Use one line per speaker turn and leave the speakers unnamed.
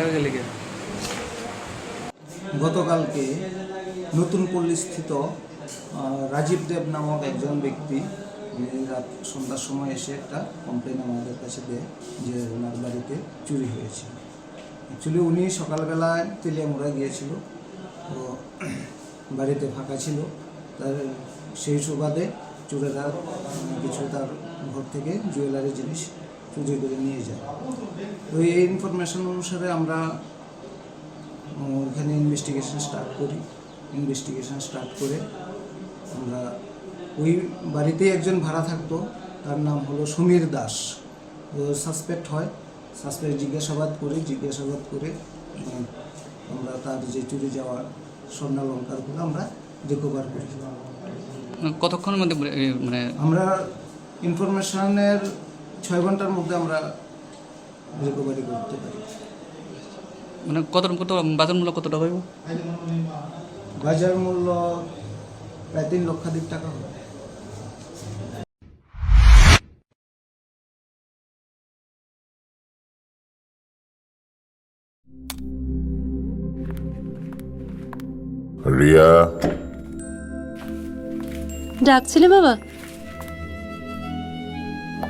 গেলে
গতকালকে নতুন পল্লীস্থিত রাজীব দেব নামক একজন ব্যক্তি রাত সন্ধ্যার সময় এসে একটা কমপ্লেন আমাদের কাছে দেয় যে ওনার বাড়িতে চুরি হয়েছে। অ্যাকচুয়ালি উনি সকালবেলায় তেলিয়ামুড়া গিয়েছিল, তো বাড়িতে ফাঁকা ছিল। তার সেই সুবাদে চোরেরা কিছু তার ঘর থেকে জুয়েলারি জিনিস চুরি করে নিয়ে যায়। তো এই ইনফরমেশন অনুসারে আমরা ওখানে ইনভেস্টিগেশন স্টার্ট করি। ইনভেস্টিগেশন স্টার্ট করে আমরা ওই বাড়িতেই একজন ভাড়া থাকতো তার নাম হলো সমীর দাস। ও সাসপেক্ট হয়। সাসপেক্ট জিজ্ঞাসাবাদ করি জিজ্ঞাসাবাদ করে আমরা তার যে চুরি যাওয়া স্বর্ণালঙ্কারগুলো আমরা রিকভার করি।
কতক্ষণের মধ্যে মানে
আমরা ইনফরমেশনের ছয় ঘণ্টার মধ্যে আমরা রিকভারি করতে পারি।
মানে কত কত বাজার মূল্য কত টাকা হইব
বাজার মূল্য প্রায় তিন লক্ষাধিক টাকা হবে।
রিয়া?
ডাকছিলে বাবা?